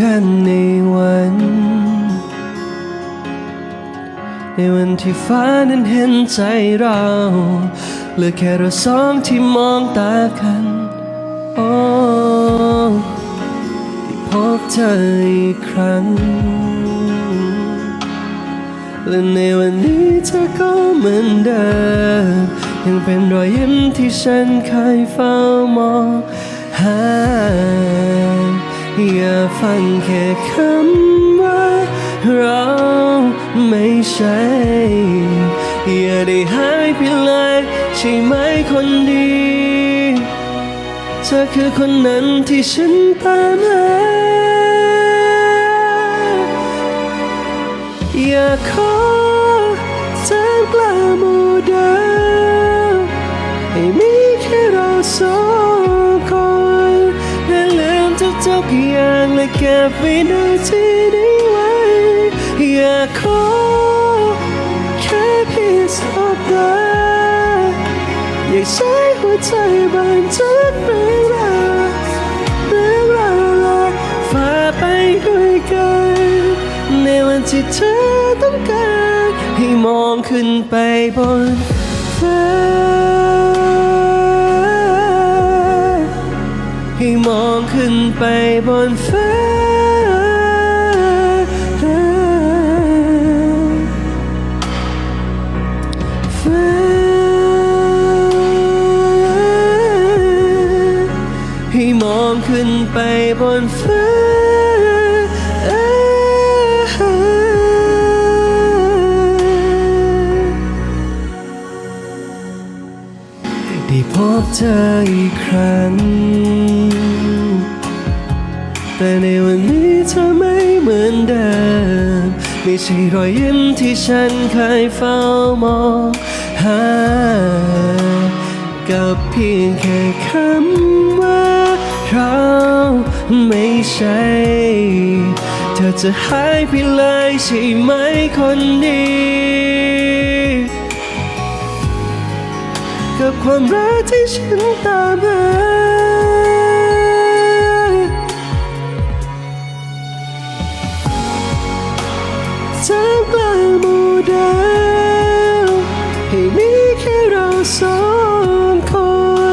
กันในวัน ในวันที่ฟ้านั้นเห็นใจเราเหลือแค่เราสองที่มองตากันโอ้ได้พบเธออีกครั้ง และในวันนี้เธอก็เหมือนเดิมยังเป็นรอยยิ้มที่ฉันเคยเฝ้ามองหา อย่าฟังแค่คำว่าเราไม่ใช่อย่าได้หายไปเลยใช่ไหมคนดีเธอคือคนนั้นที่ฉันตามหาอยากขอแจ้งกล้าโมเดลให้มีแค่เราสอง บไว้ในที่นี้ไว้อยากขอแค่เพียงสบตาอยากใช้หัวใจบันทึกเรื่องราวเรื่องราวลฝ่าไปด้วยกันในวันที่เธอต้องการให้มองขึ้นไปบนฟ้าให้มองขึ้นไปบนฟ้า เธออีกครั้ง แต่ในวันนี้เธอไม่เหมือนเดิม ไม่ใช่รอยยิ้มที่ฉันเคยเฝ้ามองหา กับเพียงแค่คำว่าเราไม่ใช่เธอจะหายไปเลยใช่ไหมคนดี กับความรักที่ฉันตามหาจากกลางหมู่ดาวให้มีแค่เราสองค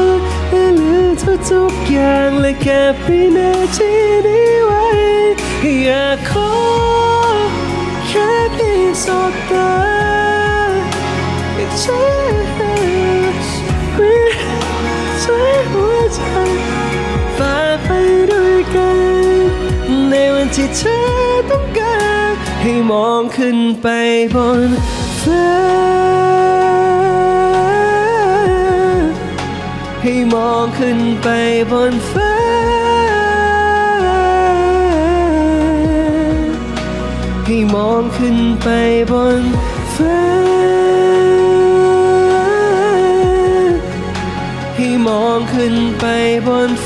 นและเหลือทุกๆอย่างและเก็บไว้ในที่นี้ไว้ อยากขอแค่เพียงสบตาอยากใช้ ให้มองขึ้นไปบนฟ้าให้มองขึ้นไปบนฟ้า ให้มองขึ้นไปบนฟ้า ให้มองขึ้นไปบน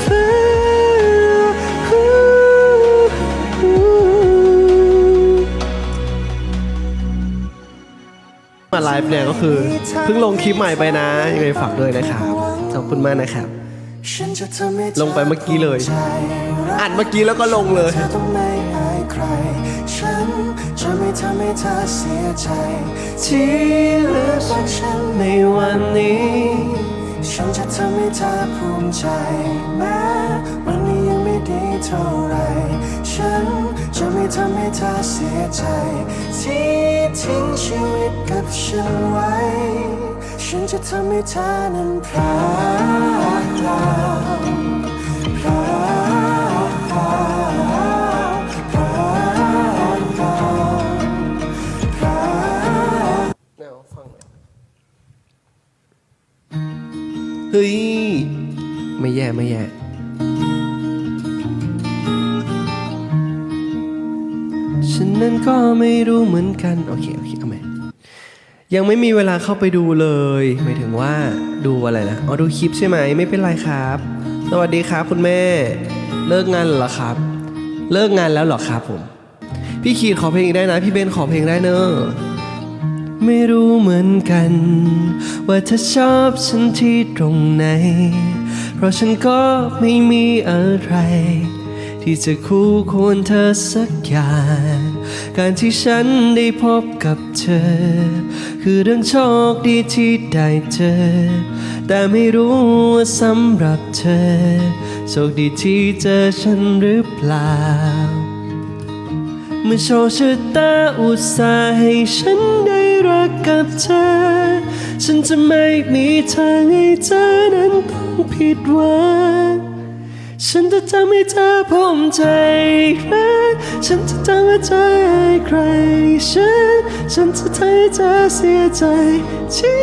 ฟ้า ไลฟ์เนี่ยก็คือเพิ่งลงคลิปใหม่ไปนะยังไงฝากด้วยนะครับขอบคุณมากนะครับ ลงไปเมื่อกี้เลยใจรักอัดเมื่อกี้แล้วก็ลงเลยฉันจะไม่ทำให้เธอเสียใจ ที่เหลือจากฉันในวันนี้ ฉันจะทำให้เธอภูมิใจแม้วันนี้ ยังไม่ดีเท่าไร ฉันจะไม่ทำให้เธอเสียใจ ที่ทิ้งชีวิตกับฉันไว้ ฉันจะทำให้เธอนั้นพลาดพลาดพลาดพลาดพลาดพลาดพลาดแนวฟังหน่อยเฮ้ย ไม่แย่ไม่แย่ นนั้นก็ไม่รู้เหมือนกัน โอเค โอเคเอาไหมยังไม่มีเวลาเข้าไปดูเลยหมายถึงว่าดูอะไรนะอ๋อดูคลิปใช่ไหมไม่เป็นไรครับ สวัสดีครับคุณแม่ เลิกงานเหรอครับ เลิกงานแล้วเหรอครับผม พี่ขีดขอเพลงอีกได้นะ พี่เบนขอเพลงได้เนอะไม่รู้เหมือนกัน ว่าเธอชอบฉันที่ตรงไหน เพราะฉันก็ไม่มีอะไร ที่จะคู่ควรเธอสักอย่าง การที่ฉันได้พบกับเธอ คือเรื่องโชคดีที่ได้เจอ แต่ไม่รู้ว่าสำหรับเธอ โชคดีที่เจอฉันหรือเปล่าเมื่อโชคชะตาอุตส่าห์ให้ฉันได้รักกับเธอ ฉันจะไม่มีทางให้เธอนั้นต้องผิดหวัง ฉันจะทำให้เธอภูมิใจรักฉันจะทำให้เธอให้ใครฉันฉันจะทำให้เธอเสียใจที่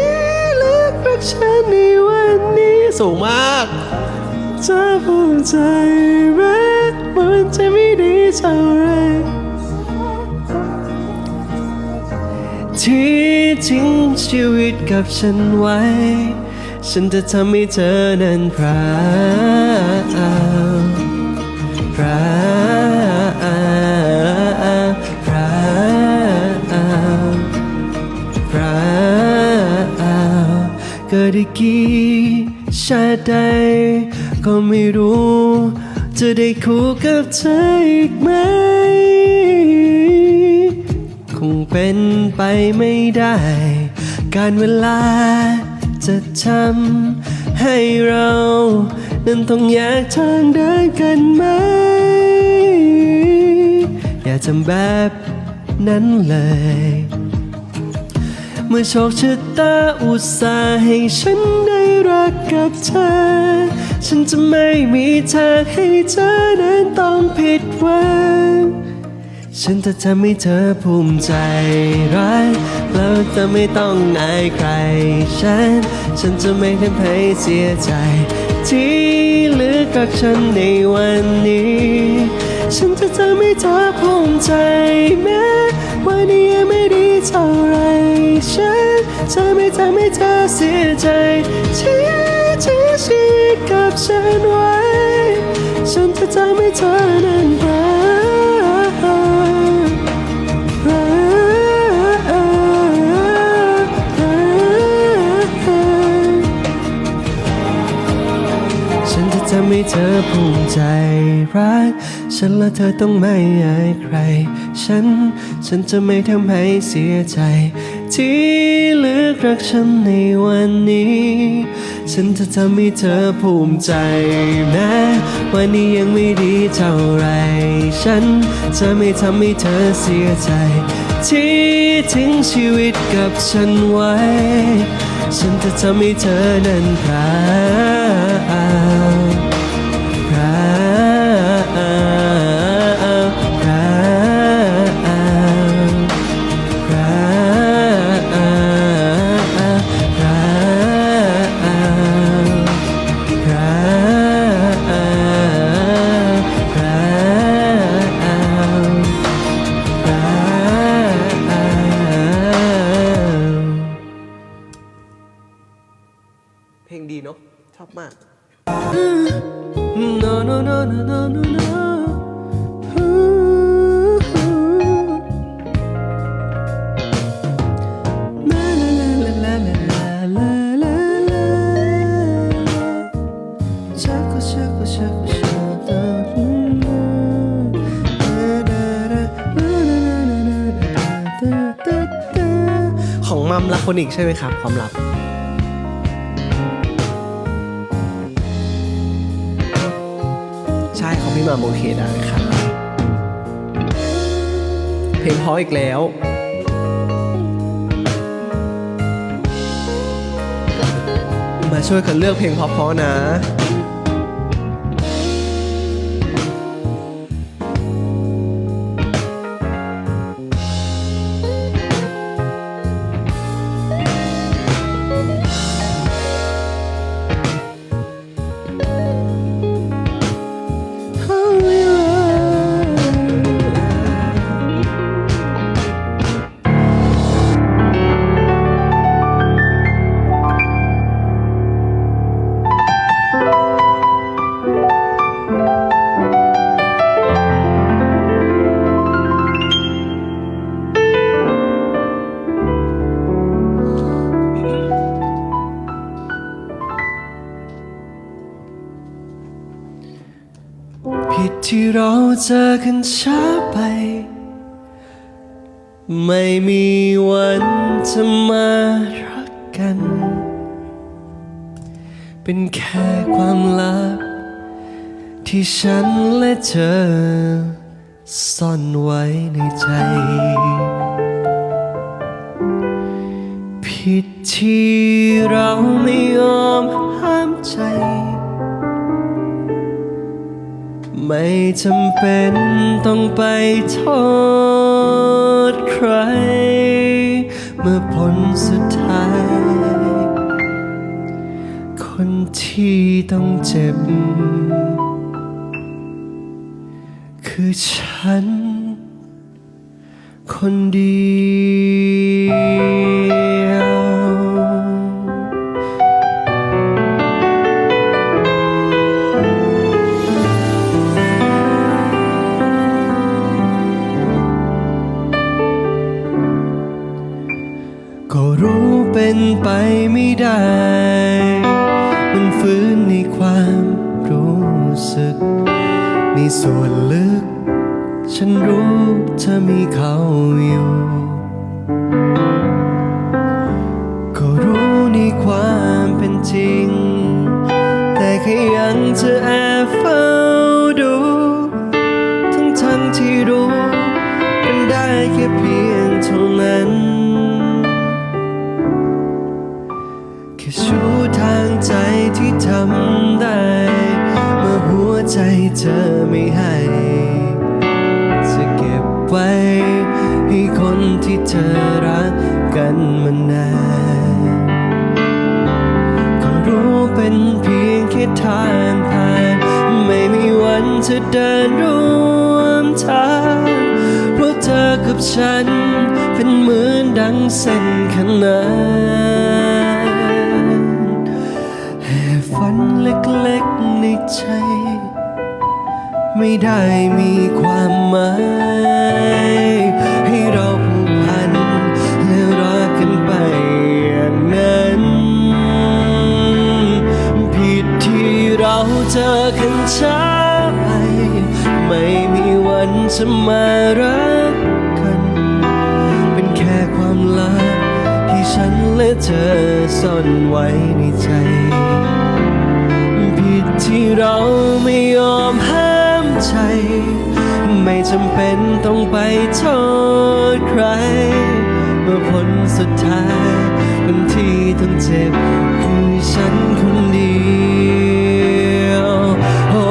เลือกรักฉันในวันนี้สูงมากจะภูมิใจรักมันจะไม่ดีเท่าไรที่ทิ้งชีวิตกับฉันไว้ ฉันจะทำให้เธอนั้นพราวพราวพราวพราวเกิดอีกกี่ชาติใดก็ไม่รู้ จะได้คู่กับเธออีกไหม คงเป็นไปไม่ได้ การเวลา จะทำให้เรานั้นต้องแยกทางเดินกันไหม อย่าทำแบบนั้นเลย เมื่อโชคชะตาอุตส่าห์ให้ฉันได้รักกับเธอ ฉันจะไม่มีทางให้เธอนั้นต้องผิดหวัง ฉันจะทำให้เธอภูมิใจรักแล้วจะไม่ต้องอายใคร ฉัน ฉันจะไม่ทำให้เสียใจ ที่เหลือกับฉันในวันนี้ ฉันจะทำให้เธอภูมิใจแม้วันนี้ยังไม่ดีเท่าไร ฉันจะไม่ทำให้เธอเสียใจที่ที่ชีวิตกับฉันไว้ ฉันจะทำให้เธอนั้น ให้เธอภูมิใจรัก ฉันและเธอต้องไม่อายใคร ฉัน ฉันจะไม่ทำให้เสียใจ ที่เลือกรักฉันในวันนี้ ฉันจะทำให้เธอภูมิใจแม้วันนี้ยังไม่ดีเท่าไร ฉันจะไม่ทำให้เธอเสียใจ ที่ทิ้งชีวิตกับฉันไว้ ฉันจะทำให้เธอนั้นพา คนอีกใช่ไหมครับ ความลับ ใช่ของพี่หมาโมเคได้ครับเพลงเพราะอีกแล้วมาช่วยกันเลือกเพลงเพราะๆนะ เจอกันช้าไป ไม่มีวันจะมารักกัน เป็นแค่ความลับ ที่ฉันและเธอ ซ่อนไว้ในใจ ผิดที่เราไม่ยอมห้ามใจ ไม่จำเป็นต้องไปโทษใคร เมื่อผลสุดท้าย คนที่ต้องเจ็บ คือฉัน คนดี ฉันรู้เธอมีเขาอยู่ ก็รู้ในความเป็นจริง แต่แค่ยังจะแอบเฝ้าดู ทั้งทั้งที่รู้เป็นได้แค่เพียงเท่านั้นแค่ชูทางใจที่ทำได้ เมื่อหัวใจเธอไม่ให้ คนที่เธอรักกันมานานก็รู้เป็นเพียงแค่ทางผ่าน ไม่มีวันจะเดินร่วมทาง เพราะเธอกับฉัน เป็นเหมือนดังเส้นขนานแห่ฝันเล็กๆในใจ ไม่ได้มีความหมาย ให้เราผูกพันและรักกันไปอย่างนั้น ผิดที่เราเจอกันช้าไป ไม่มีวันจะมารักกัน เป็นแค่ความลับที่ฉันและเธอซ่อนไว้ในใจผิดที่เราไม่ยอมห้ามใจ ไม่จำเป็นต้องไปโทษใคร เมื่อผลสุดท้ายคนที่ต้องเจ็บคือฉันคนเดียวโอ้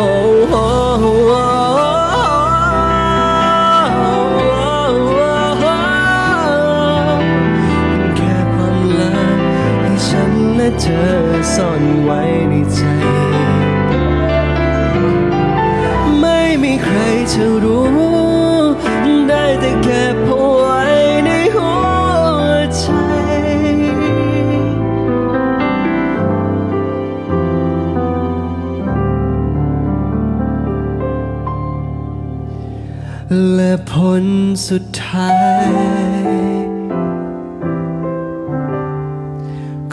โอ้โอ้แค่ความลับที่ฉันและเธอซ่อนไว้ในใจ ใครจะรู้ ได้แต่แค่พอไว้ในหัวใจ และผลสุดท้าย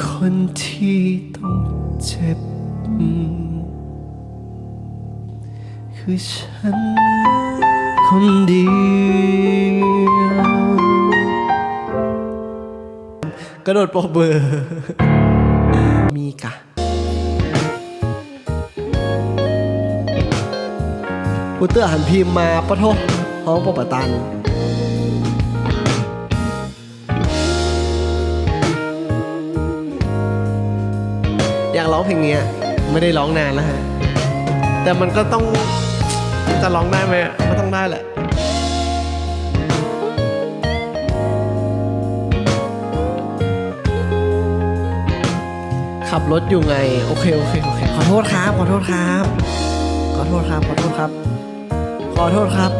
คนที่ต้องเจ็บ คือฉัน กระโดดปรบเบอร์ มีกะ กูเตือหันพิมพ์มาปะโทห้องปปะตัน อยากร้องเพลงเนี้ยไม่ได้ร้องนานแล้วฮะ แต่มันก็ต้องจะร้องได้ไหมก็ต้องได้แหละ ขับรถอยู่ไง โอเคโอเคโอเคขอโทษครับ ขอโทษครับ ขอโทษครับ ขอโทษครับ ขอโทษครับ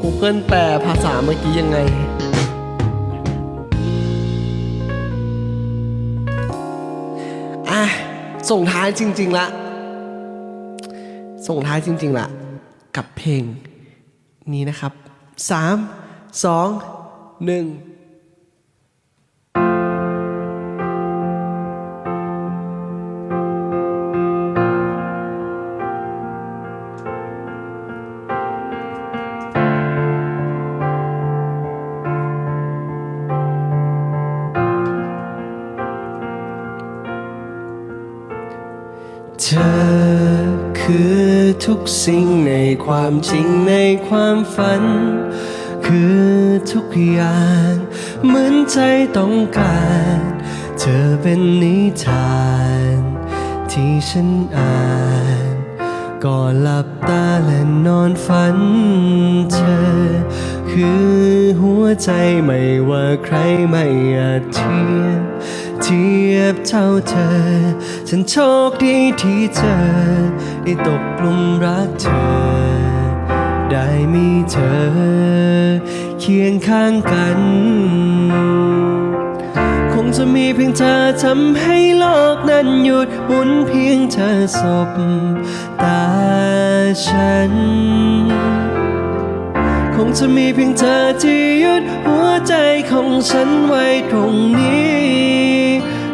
Google แปลภาษาเมื่อกี้ยังไง อะ ส่งท้ายจริง ๆละ ส่งท้ายจริง ๆละ กับเพลงนี้นะครับ 3 2 1 สิ่งในความจริงในความฝัน คือทุกอย่างเหมือนใจต้องการ เธอเป็นนิทาน ที่ฉันอ่านก่อนหลับตาและนอนฝันเธอ คือหัวใจไม่ว่าใครไม่อาจเทียบ ทียบเท่าเธอ ฉันโชคดีที่เจอได้ตกหลุมรักเธอ ได้มีเธอ เคียงข้างกัน คงจะมีเพียงเธอทำให้โลกนั้นหยุดหมุนเพียงเธอสบตาฉันคงจะมีเพียงเธอที่หยุดหัวใจของฉันไว้ตรงนี้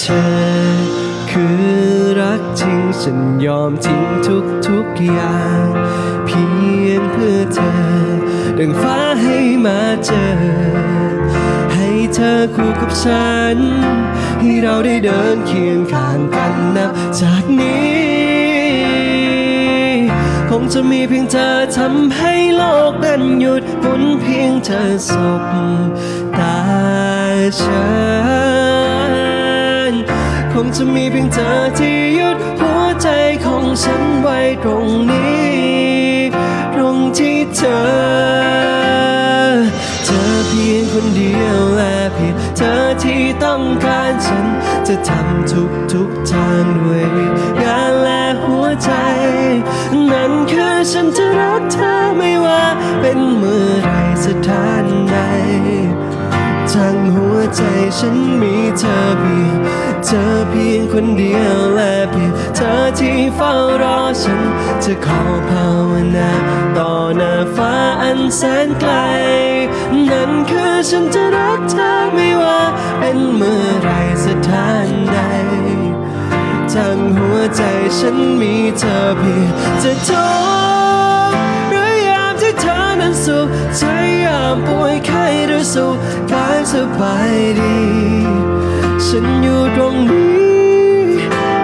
เธอ คือรักจริงฉันยอมทิ้งทุกทุกอย่าง เพียงเพื่อเธอ ดังฟ้าให้มาเจอ ให้เธอคู่กับฉัน ให้เราได้เดินเคียงข้างกันนับจากนี้ คงจะมีเพียงเธอทำให้โลกนั้นหยุดหมุนเพียงเธอสบตาฉัน คงจะมีเพียงเธอที่หยุดหัวใจของฉันไว้ตรงนี้ ตรงที่เธอ เธอเพียงคนเดียวและเพียงเธอที่ต้องการฉัน จะทำทุกทุกทางด้วยวิญญาณและหัวใจ นั่นคือฉันจะรักเธอไม่ว่าเป็นเมื่อไรสถานใดทั้งหัว ใจฉันมีเธอเพียงเธอเพียงคนเดียวและเพียงเธอที่เฝ้ารอฉัน จะขอภาวนาต่อหน้าฟ้าอันแสนไกล นั่นคือฉันจะรักเธอไม่ว่าเป็นเมื่อไรสถานใดทั้งหัวใจฉันมีเธอเพียงจะทุกข์หรือยามที่เธอนั้นสุขใจยามป่วยไข้ สุขกายสบายดี ฉันอยู่ตรงนี้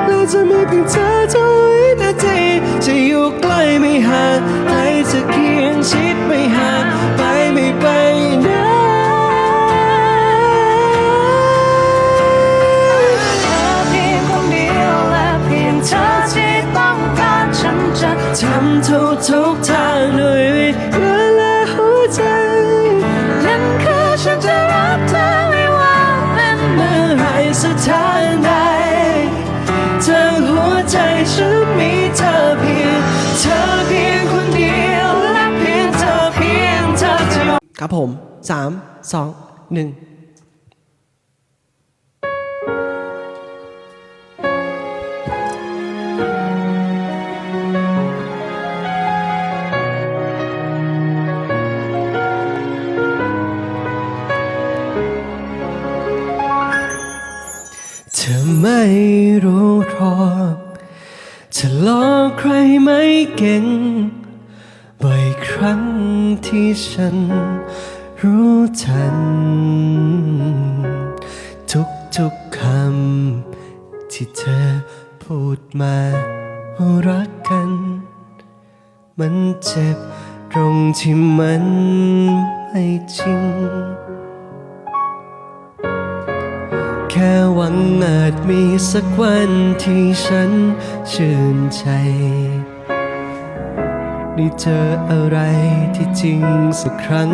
และจะมีเพียงเธอเท่าวินาทีจะอยู่ใกล้ไม่ห่างใกลจะเคียงชิดไม่ ครับผมสามสองหนึ่งเธอไม่รู้หรอกจะหลอกใครไม่เก่ง ที่ฉันรู้ทัน ทุกทุกๆคำที่เธอพูดมาว่ารักกัน มันเจ็บตรงที่มันไม่จริง แค่หวังอาจมีสักวันที่ฉันชื่นใจ ได้เจออะไรที่จริงสักครั้ง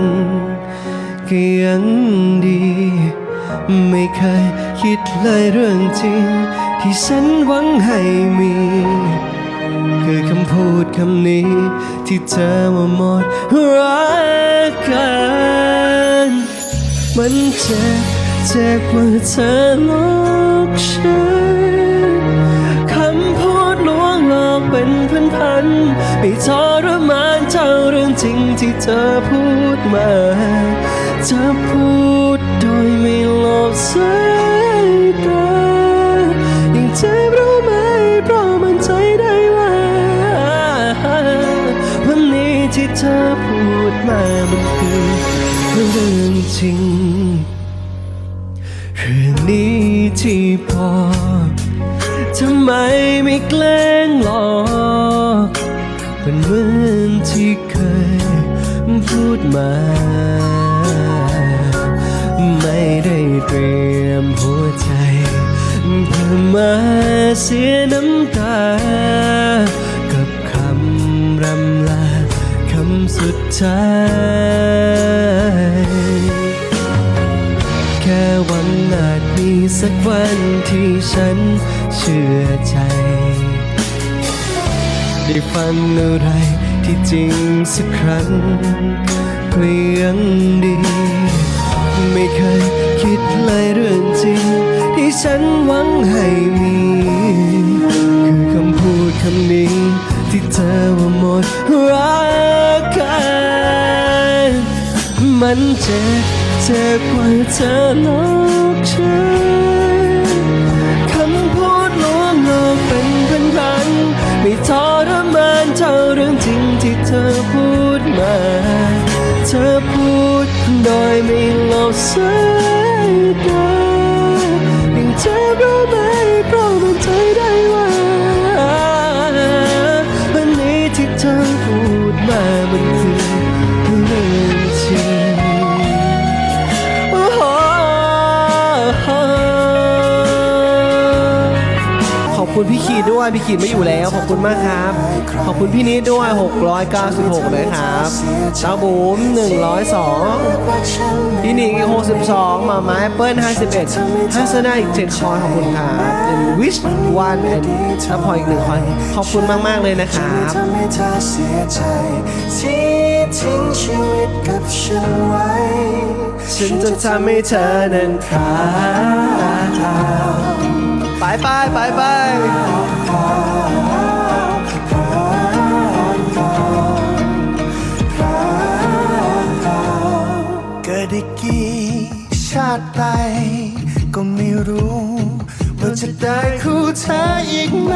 ก็ยังดี ไม่เคยคิดเลยเรื่องจริง ที่ฉันหวังให้มี คือคำพูดคำนี้ ที่เธอว่าหมดรักกัน มันเจ็บเจ็บว่าเธอลอกฉัน นไม่ทรมานเท่าเรื่องจริงที่เธอพูดมาเธอพูดโดยไม่หลบสายตายังเจ็บรู้ไหมเพราะมันใจได้ว่าวันนี้ที่เธอพูดมามันคือเรื่องจริงเรื่องนี้ที่พอทำไมไม่แกล้ มา ไม่ได้เตรียมหัวใจเพื่อมาเสียน้ำตา กับคำรำลาคำสุดท้ายแค่หวังอาจมีสักวันที่ฉันเชื่อใจ ได้ฟังอะไรที่จริงสักครั้ง ก็ยังดี ไม่เคยคิดเลยเรื่องจริง ที่ฉันหวังให้มี คือคำพูดคำนี้ ที่เธอว่าหมดรักกัน มันเจ็บเจ็บกว่าเธอหลอกฉันคำพูดลวงโลกเป็นพันพันไม่ทรมานเท่าเรื่องจริงที่เธอพูดมา ธอพูดโดยไม่หลบสายตายังเธอรู้ไหม ดด้วยพี่ขีดไม่อยู่แล้วขอบคุณมากครับ ขอบคุณพี่นิดด้วย 696เลยครับเต้าบูม 102พี่หนิงอีก62หมาไม้เปิ้ล 51ฮัสนาอีก 7 คอยขอบคุณครับเป็นวิชวันแอนแล้วพออีกหนึ่งคอยขอบคุณมาก ๆ เลยนะครับทำให้เธอเสียใจที่ทิ้งชีวิตกับฉันไว้ ฉันจะทำให้เธอนั้นคราไปไปไปไป เกิดได้กี่ชาติไปก็ไม่รู้ ว่าจะได้คู่เธออีกไหม